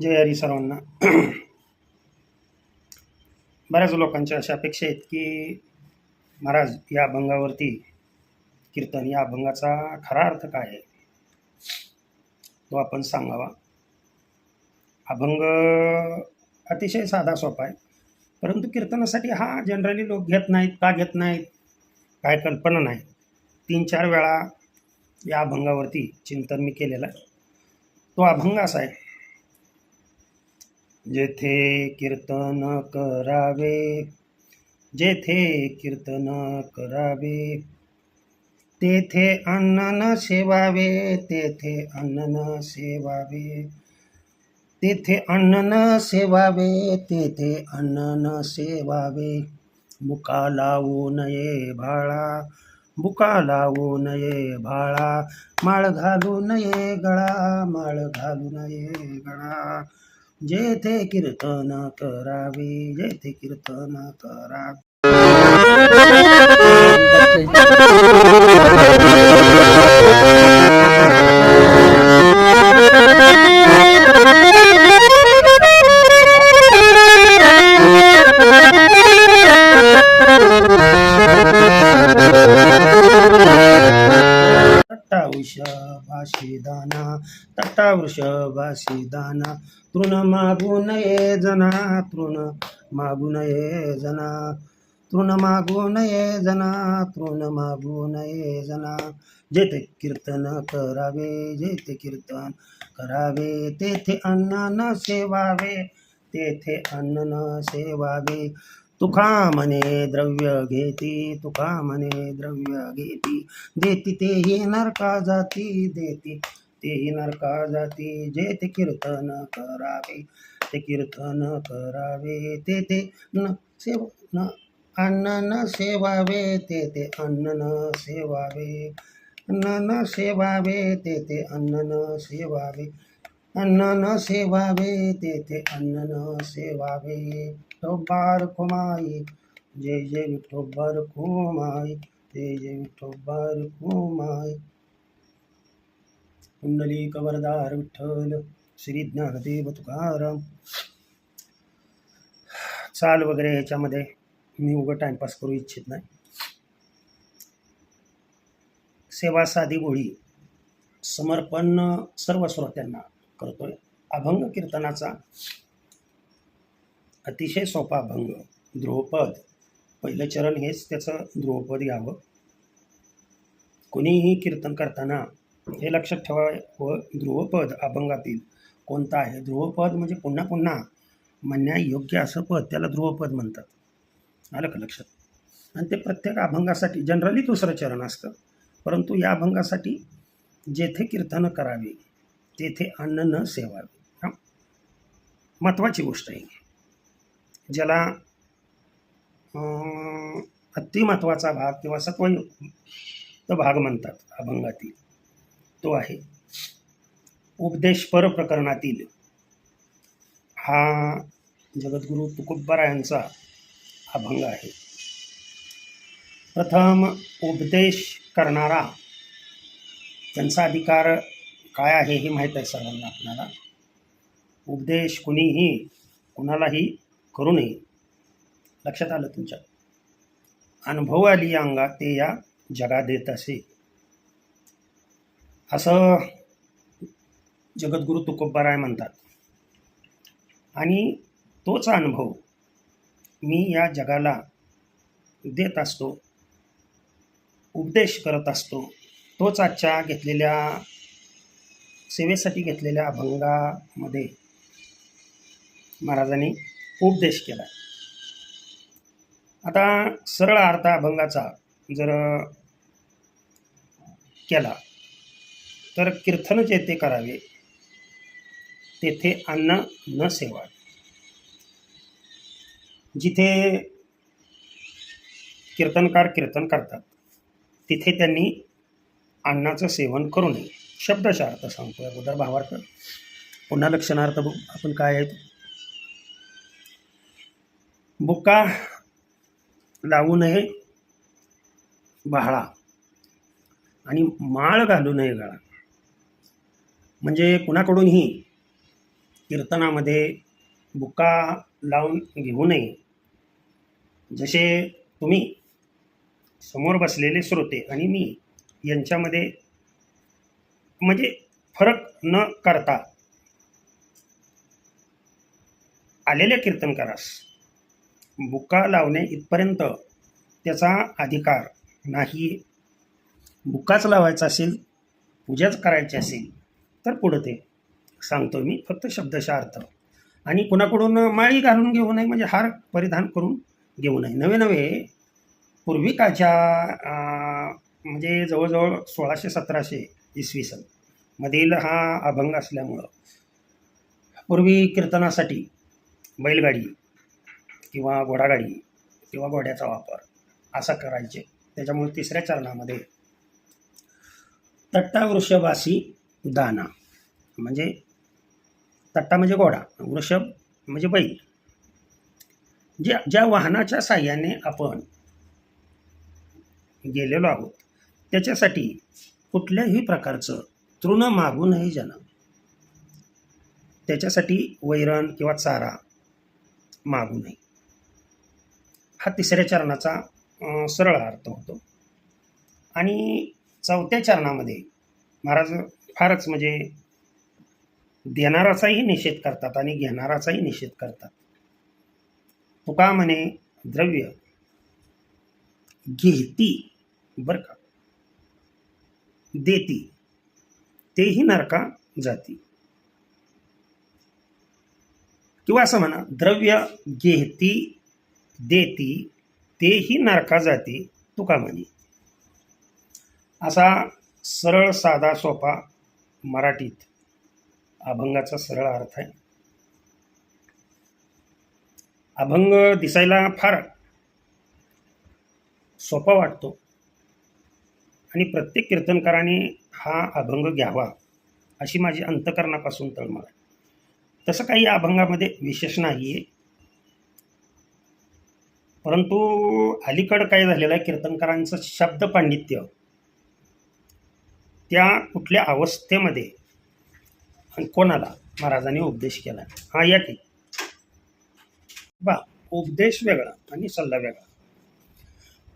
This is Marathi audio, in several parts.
जय हरी सर्वांना. बऱ्याच लोकांच्या अशा अपेक्षा आहेत की महाराज या अभंगावरती कीर्तन या अभंगाचा खरा अर्थ काय आहे? तो आपण सांगावा. अभंग अतिशय साधा सोपा आहे. परंतु कीर्तनासाठी हा जनरली लोक घेत नाहीत का घेत नाहीत काय कल्पना नाही. तीन चार वेळा या अभंगावरती चिंतन मी केलेलं आहे. तो अभंग असा आहे जेथे कीर्तन करावे, जेथे कीर्तन करावे, तेथे अन्न न सेवावे, तेथे अन्न सेवावे, तेथे अन्न न सेवावे, तेथे अन्न न सेवावे। मुका लावू नये भाळा, बुका लावू नये भाळा, माळ घालू नये गळा, माळ घालू नये गळा। जेथे कीर्तन करावे जेथे कीर्तन करावे। तट्टा वृषभाशी दाना तट्टा वृषभाशी दाना तृण मागू नये जना तृण मागू नये जना तृण मागू नये जना तृण मागू नये जना। जेथे कीर्तन करावे जेथे कीर्तन करावे तेथे अन्न न सेवावे तेथे अन्न न सेवावे। तुका म्हणे द्रव्य घेती तुका म्हणे द्रव्य घेती. देती तेही नरका जाती, देती तेही नरका जाती. जे ते कीर्तन करावे, ते कीर्तन करावे. ते ते न सेव, न अन्न न सेवावे, ते ते अन्न न सेवावे. अन्न न सेवावे, ते ते अन्न न सेवावे. अन्न न सेवावे, ते ते अन्न न सेवावे. विठोबार कुमाई जय जय विठोबार कुमाई जय जय विठोबार कुमाई. कुंडली कवरदार विठ्ठल श्री ज्ञानदेव तुकाराम. चाल वगैरे ह्याच्यामध्ये मी उघड टाइमपास करू इच्छित नाही. सेवा साधी गोळी समर्पण सर्व श्रोत्यांना करतोय. अभंग कीर्तनाचा अतिशय सोपा अभंग ध्रुवपद पहिलं चरण हेच त्याचं ध्रुवपद यावं कोणीही कीर्तन करताना हे लक्षात ठेवावं व ध्रुवपद अभंगातील कोणतं आहे? ध्रुवपद म्हणजे पुन्हा पुन्हा म्हणण्यायोग्य असं पद त्याला ध्रुवपद म्हणतात. आलं का लक्षात? आणि ते प्रत्येक अभंगासाठी जनरली दुसरं चरण असतं. परंतु या अभंगासाठी जेथे कीर्तन करावी तेथे अन्न न सेवावे. हां. महत्त्वाची गोष्ट आहे. ज्याला अतिमहत्वाचा भाग किंवा सत्वयुक्त भाग म्हणतात अभंगातील. तो आहे. उपदेशपर प्रकरणातील हा जगद्गुरू तुकोबारायांचा अभंग आहे. प्रथम उपदेश करणारा त्यांचा अधिकार काय आहे हे माहीत आहे सर्वांना आपल्याला? उपदेश कुणीही कुणालाही करू नये. लक्षात आलं तुमच्या? अनुभव आली या अंगात ते या जगा देत असे. असं जगद्गुरू तुकोबाराय म्हणतात. आणि तोच अनुभव मी या जगाला देत असतो उपदेश करत असतो. तोच आजच्या घेतलेल्या सेवेसाठी घेतलेल्या अभंगामध्ये महाराजांनी उपदेश केला आता सरळ अर्थ अभंगाचा जर केला तर कीर्तन जेथे करावे तेथे अन्न न सेवा जिथे कीर्तनकार कीर्तन करतात तिथे त्यांनी अन्नाचं सेवन करू नये. शब्दशः अर्थ सांगतो अगोदर भावार्थ. पुन्हा लक्षणार्थ बघू आपण काय आहे. बुक्का लावू नये बहाळा आणि माळ घालू नये गळा. म्हणजे कुणाकडूनही कीर्तनामध्ये बुका लावून घेऊ नये. जसे तुम्ही समोर बसलेले श्रोते आणि मी यांच्यामध्ये म्हणजे फरक न करता आलेल्या कीर्तनकारास बुका लावणे इथपर्यंत त्याचा अधिकार नाही. बुकाच लावायचा असेल पूजाच करायची असेल तर पुढं ते. सांगतो मी फक्त शब्दशः अर्थ. आणि कुणाकडून माळी घालून घेऊ नये म्हणजे हार परिधान करून घेऊ नये. नवे नवे पूर्वी काच्या म्हणजे जवळजवळ सोळाशे सतराशे इसवी सन मधील हा अभंग असल्यामुळं पूर्वी कीर्तनासाठी बैलगाडी किंवा घोडागाडी किंवा घोड्याचा वापर असा करायचे. त्याच्यामुळे तिसऱ्या चरणामध्ये तट्टा वृषभासी दाना म्हणजे तट्टा म्हणजे घोडा वृषभ म्हणजे बैल. ज्या ज्या वाहनाच्या साह्याने आपण गेलेलो आहोत त्याच्यासाठी कुठल्याही प्रकारचं तृण मागू नये जन. त्याच्यासाठी वैरण किंवा चारा मागू नये. हा तिसऱ्या चरणाचा सरळ अर्थ होतो. आणि चौथ्या चरणामध्ये महाराज फारच म्हणजे देणाराचाही निषेध करतात आणि घेणाराचाही निषेध करतात. तुका म्हणे द्रव्य घेती बरं का? देती तेही नरका जाती. किंवा असं म्हणा द्रव्य घेती देती तेही नरका जाती तुका म्हणे. असा सरळ साधा सोपा मराठीत अभंगाचा सरळ अर्थ आहे. अभंग दिसायला फार सोपा वाटतो आणि प्रत्येक कीर्तनकाराने हा अभंग घ्यावा अशी माझी अंतकरणापासून तळमळ आहे. तसं काही अभंगामध्ये विशेष नाही आहे परंतु अलीकडं काय झालेलं आहे कीर्तनकारांचं शब्द पांडित्य. त्या कुठल्या अवस्थेमध्ये आणि कोणाला महाराजांनी उपदेश केला? हा या की. बा उपदेश वेगळा आणि सल्ला वेगळा.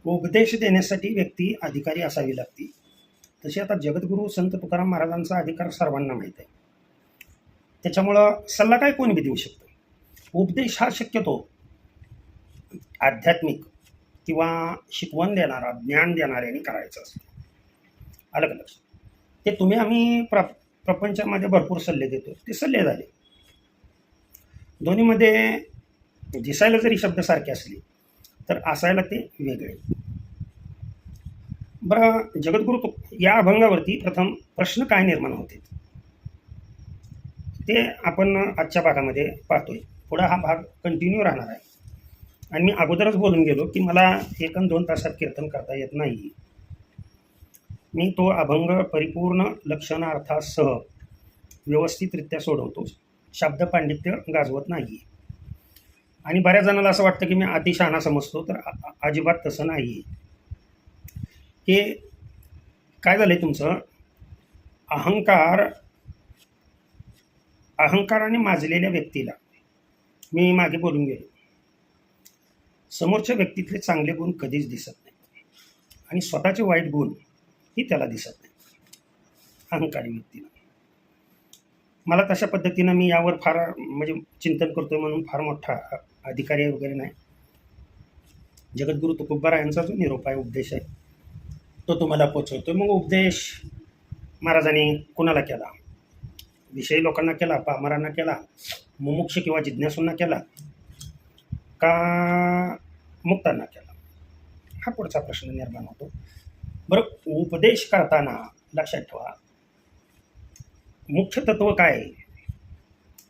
उपदेश देण्यासाठी व्यक्ती अधिकारी असावी लागती. तशी आता जगद्गुरू संत तुकाराम महाराजांचा अधिकार सर्वांना माहीत आहे. त्याच्यामुळं सल्ला काय कोणी बी देऊ शकतो? उपदेश हा शक्यतो आध्यात्मिक किंवा शिकवण देणारा ज्ञान देणाऱ्याने करायचं असतं. अलग अलग ते तुम्ही आम्ही प्र प्रपंचामध्ये भरपूर सल्ले देतो ते सल्ले झाले. दोन्हीमध्ये दिसायला जरी शब्द सारखे असले तर असायला ते वेगळे. बरं जगद्गुरु या अभंगावरती प्रथम प्रश्न काय निर्माण होते? ते आपण आजच्या भागामध्ये पाहतोय. पुढा हा भाग कंटिन्यू राहणार आहे. आणि मी अगोदरच बोलून गेलो की मला एक दोन तासात कीर्तन करता येत नाही. मी तो अभंग परिपूर्ण लक्षणार्थासह व्यवस्थितरित्या सोडवतो. शब्द पांडित्य गाजवत नाही. आणि बऱ्याच जणांना असं वाटतं की मी अतिशहाणा समजतो तर अजिबात तसं नाही. हे काय झालं आहे तुमचं? अहंकार अहंकाराने माजलेल्या व्यक्तीला मी मागे बोलून गेलो. समोरच्या व्यक्तीतले चांगले गुण कधीच दिसत नाही आणि स्वतःचे वाईट गुण ही त्याला दिसत नाही अहंकारी व्यक्तीला मला तशा पद्धतीनं मी यावर फार म्हणजे चिंतन करतो म्हणून फार मोठा अधिकारी वगैरे नाही. जगद्गुरु तुकोबारा यांचा जो निरोप आहे उपदेश आहे तो तुम्हाला पोचवतो मग उपदेश महाराजांनी कुणाला केला? विषयी लोकांना केला पामरांना केला मुमुक्ष किंवा जिज्ञासूंना केला? का मुक्तांना केला. हा पुढचा प्रश्न निर्माण होतो. बरं उपदेश करताना लक्षात ठेवा. मुख्य तत्व काय?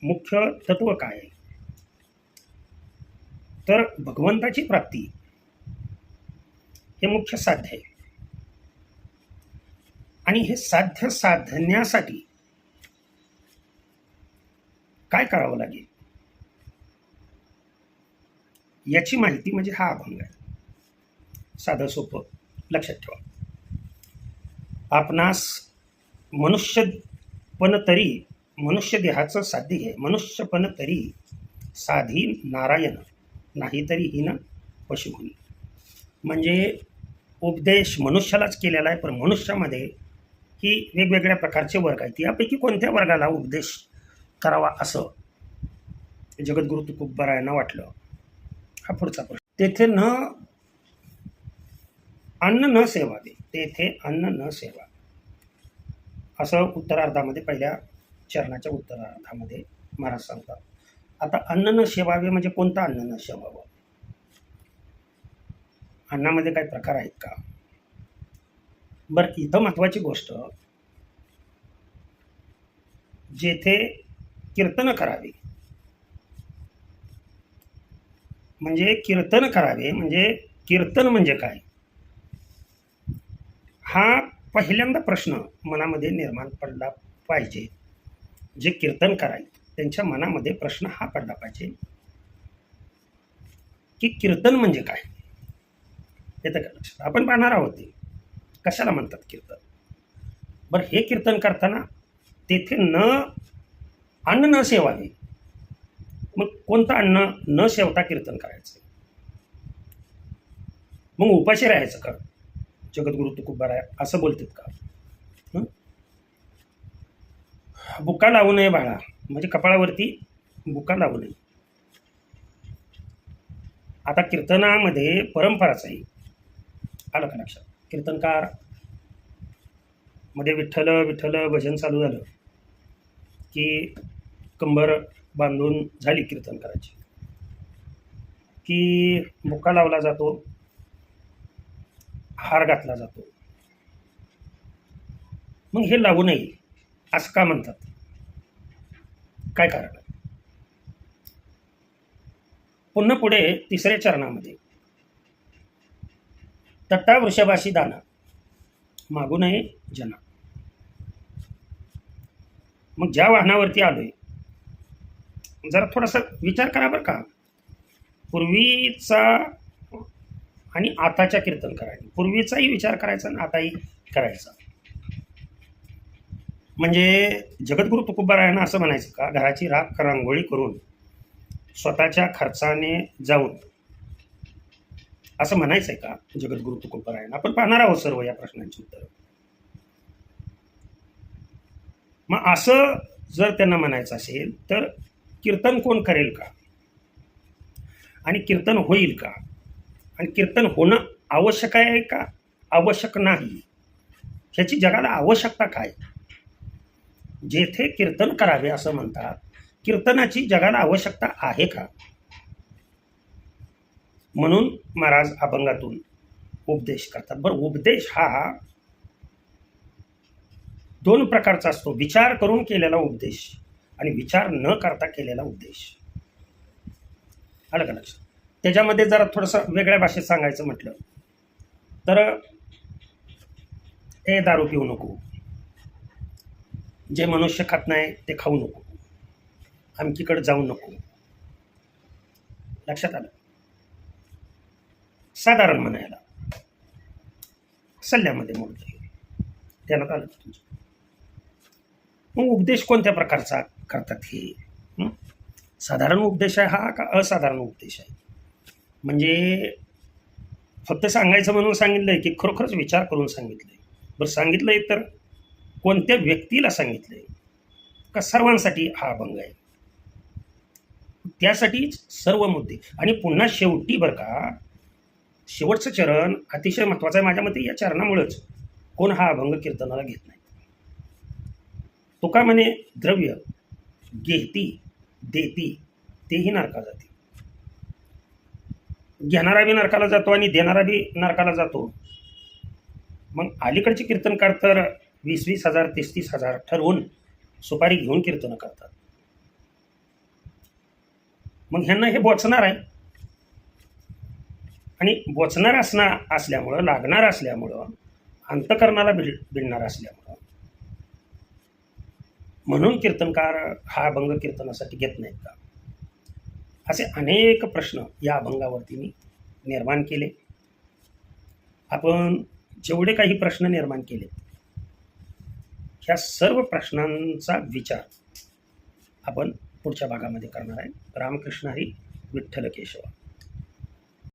मुख्य तत्व काय? तर भगवंताची प्राप्ती हे मुख्य साध्य आहे. आणि हे साध्य साधण्यासाठी काय करावं लागेल? याची माहिती म्हणजे हा अभंग आहे. साधं सोपं लक्षात ठेवा. आपणास मनुष्य पण तरी मनुष्य देहाचं साध्य आहे मनुष्यपण तरी साधी नारायण नाही तरी हिन पशुहुनी म्हणजे उपदेश मनुष्यालाच केलेला आहे पण मनुष्यामध्ये ही वेगवेगळ्या प्रकारचे वर्ग आहेत. यापैकी कोणत्या वर्गाला उपदेश करावा असं जगद्गुरु तुकोबारायांना वाटलं? हा पुढचा प्रश्न. तेथे न अन्न न सेवावे तेथे अन्न न सेवा. असं उत्तरार्धामध्ये पहिल्या चरणाच्या उत्तरार्धामध्ये महाराज सांगतात. आता अन्न न सेवावे म्हणजे कोणतं अन्न न सेवावं? अन्नामध्ये काही प्रकार आहेत का? बरं इथं महत्त्वाची गोष्ट जेथे कीर्तन करावी म्हणजे कीर्तन करावे म्हणजे कीर्तन म्हणजे काय? हा पहिल्यांदा प्रश्न मनामध्ये निर्माण पडला पाहिजे. जे कीर्तन कराय त्यांच्या मनामध्ये प्रश्न हा पडला पाहिजे की कीर्तन म्हणजे काय? येतं का लक्षात. आपण पाहणार आहोत ते. कशाला म्हणतात कीर्तन? बरं हे कीर्तन करताना तेथे न अन्न न सेवावे मग कोणतं अन्न न शेवता कीर्तन करायचं? मग उपाशी राहायचं का? जगद्गुरु तुकोबार आहे असं बोलतात का? बुका लावू नये बाळा. म्हणजे कपाळावरती बुका लावू नये. आता कीर्तनामध्ये परंपराच आहे. आलं का लक्षात? कीर्तनकार. मध्ये विठ्ठल विठ्ठल भजन चालू झालं. की कंबर बांधून झाली कीर्तन करायची. की बुक्का लावला जातो हार घातला जातो. मग हे लावू नये असं का म्हणतात? काय कारण? पुन्हा पुढे तिसऱ्या चरणामध्ये. तट्टा वृषभाशी दाना मागू नये जना. मग ज्या वाहनावरती आलोय जरा थोडासा विचार करा बरं का. पूर्वीचा आणि आताच्या कीर्तन करायला पूर्वीचाही विचार करायचा आणि आताही करायचा. म्हणजे जगद्गुरु तुकोबारायांना असं म्हणायचं का घराची राख रांगोळी करून स्वतःच्या खर्चाने जाऊन. असं म्हणायचं आहे का जगद्गुरु तुकोबारायांना? आपण पाहणार आहोत सर्व या प्रश्नांची उत्तर. मग असं जर त्यांना म्हणायचं असेल तर कीर्तन कोण करेल का? आणि कीर्तन होईल का? आणि कीर्तन होणं आवश्यक आहे का? आवश्यक नाही. ह्याची जगाला आवश्यकता काय? जेथे कीर्तन करावे असं म्हणतात कीर्तनाची जगाला आवश्यकता आहे का? म्हणून महाराज अभंगातून उपदेश करतात. बरं उपदेश हा दोन प्रकारचा असतो. विचार करून केलेला उपदेश. आणि विचार न करता केलेला उद्देश. आलं का लक्षात? त्याच्यामध्ये जरा थोडंसं वेगळ्या भाषेत सांगायचं म्हटलं तर हे दारू पिऊ नको. जे मनुष्य खात नाही ते खाऊ नको. आमकीकडे जाऊ नको. लक्षात आलं? साधारण म्हणायला सल्ल्यामध्ये मोडतं देण्यात आलं तुमचं? मग उपदेश कोणत्या प्रकारचा? करतात हे? साधारण उपदेश आहे हा का असाधारण उपदेश आहे? म्हणजे फक्त सांगायचं म्हणून सांगितलं आहे की खरोखरच विचार करून सांगितलं आहे बरं सांगितलं आहे तर कोणत्या व्यक्तीला सांगितलं आहे का सर्वांसाठी हा अभंग आहे? त्यासाठीच सर्व मुद्दे. आणि पुन्हा शेवटी बरं का शेवटचं चरण अतिशय महत्त्वाचं आहे माझ्या मते या चरणामुळंच. कोण हा अभंग कीर्तनाला घेत नाही? तो का म्हणे द्रव्य? घेती देती तेही नरका जाते. घेणारा बी नरकाला जातो आणि देणारा बी नरकाला जातो. मग अलीकडचे कीर्तनकार तर वीस वीस हजार तीस तीस हजार ठरवून सुपारी घेऊन कीर्तनं करतात. मग ह्यांना हे बोचणार आहे. आणि बोचणार असणार असल्यामुळं लागणार असल्यामुळं अंतकरणाला भिड भिडणार असल्यामुळं म्हणून कीर्तनकार हा अभंग कीर्तनासाठी घेत नाहीत का? असे अनेक प्रश्न या अभंगावरती मी निर्माण केले. आपण जेवढे काही प्रश्न निर्माण केले ह्या सर्व प्रश्नांचा विचार आपण पुढच्या भागामध्ये करणार आहे. रामकृष्ण हरी विठ्ठल केशवा.